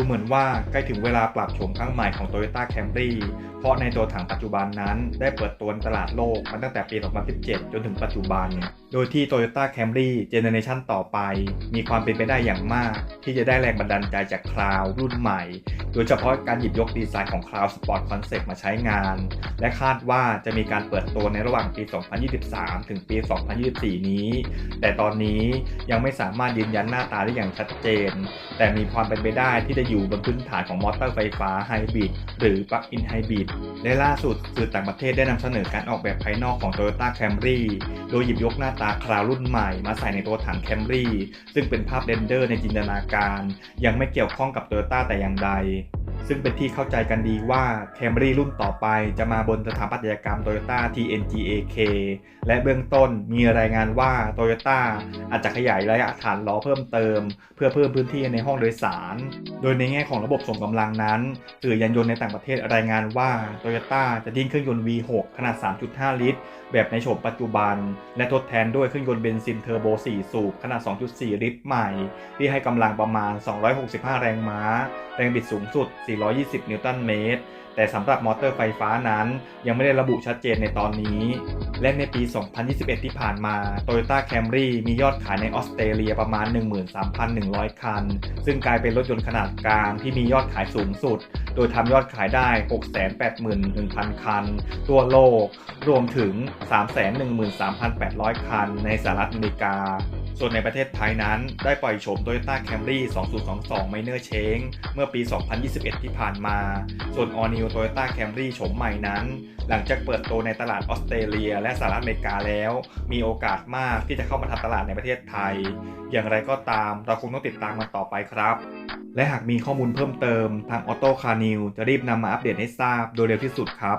ดูเหมือนว่าใกล้ถึงเวลาปรับโฉมครั้งใหม่ของ Toyota Camry เพราะในตัวถังปัจจุบันนั้นได้เปิดตัวในตลาดโลกมาตั้งแต่ปี 2017 จนถึงปัจจุบัน โดยที่ Toyota Camry Generation ต่อไป มีความเป็นไปได้อย่างมาก ที่จะได้แรงบันดาลใจจากคราวรุ่นใหม่ โดยเฉพาะการหยิบยกดีไซน์ของ Cloud Sport Concept มาใช้งาน และคาดว่าจะมีการเปิดตัวในระหว่างปี 2023 ถึงปี 2024 นี้ แต่ตอนนี้ยังไม่สามารถยืนยันหน้าตาได้อย่างชัดเจน แต่มีความเป็นไปได้ที่จะอยู่บนพื้นฐานของมอเตอร์ไฟฟ้าไฮบริดหรือปลั๊กอินไฮบริดและล่าสุดสื่อต่างประเทศได้นำเสนอการออกแบบภายนอกของ Toyota Camry โดยหยิบยกหน้าตาคราวรุ่นใหม่มาใส่ในตัวถัง Camry ซึ่งเป็นภาพเรนเดอร์ในจินตนาการ ยังไม่เกี่ยวข้องกับ Toyota แต่อย่างใด ซึ่งเป็นที่เข้าใจกันดีว่า Camry รุ่นต่อไปจะมาบนสถาปัตยกรรม Toyota TNGA-K และเบื้องต้นมีรายงานว่า Toyota อาจจะขยายระยะฐานล้อเพิ่มเติม เพื่อเพิ่มพื้นที่ในห้องโดยสาร โดยในแง่ของระบบส่งกำลังนั้นสื่อยานยนต์ในต่างประเทศรายงานว่า Toyota จะทิ้งเครื่องยนต์ V6 ขนาด 3.5 ลิตร แบบในโฉมปัจจุบัน และทดแทนด้วยเครื่องยนต์เบนซินเทอร์โบ 4 สูบขนาด 2.4 ลิตรใหม่ ที่ให้กำลังประมาณ 265 แรงม้า แรงบิดสูงสุด420 นิวตันเมตร แต่สำหรับมอเตอร์ไฟฟ้านั้น ยังไม่ได้ระบุชัดเจนในตอนนี้ และในปี 2021 ที่ผ่านมา Toyota Camry มียอดขายในออสเตรเลียประมาณ 13,100 คัน ซึ่งกลายเป็นรถยนต์ขนาดกลางที่มียอดขายสูงสุด โดยทำยอดขายได้ 681,000 คันทั่วโลก รวมถึง 313,800 คันในสหรัฐอเมริกา ส่วนในประเทศไทยนั้น ได้ปล่อยโฉม Toyota Camry 2022 Minor Change เมื่อปี 2021 ที่ผ่านมา ส่วน All New Toyota Camry โฉมใหม่นั้น หลังจากเปิดตัวในตลาดออสเตรเลีย และสหรัฐอเมริกาแล้ว มีโอกาสมากที่จะเข้ามาทำตลาดในประเทศไทย อย่างไรก็ตามเราคงต้องติดตามมันต่อไปครับ และหากมีข้อมูลเพิ่มเติมทาง Auto Car News จะรีบนำมาอัปเดตให้ทราบโดยเร็วที่สุดครับ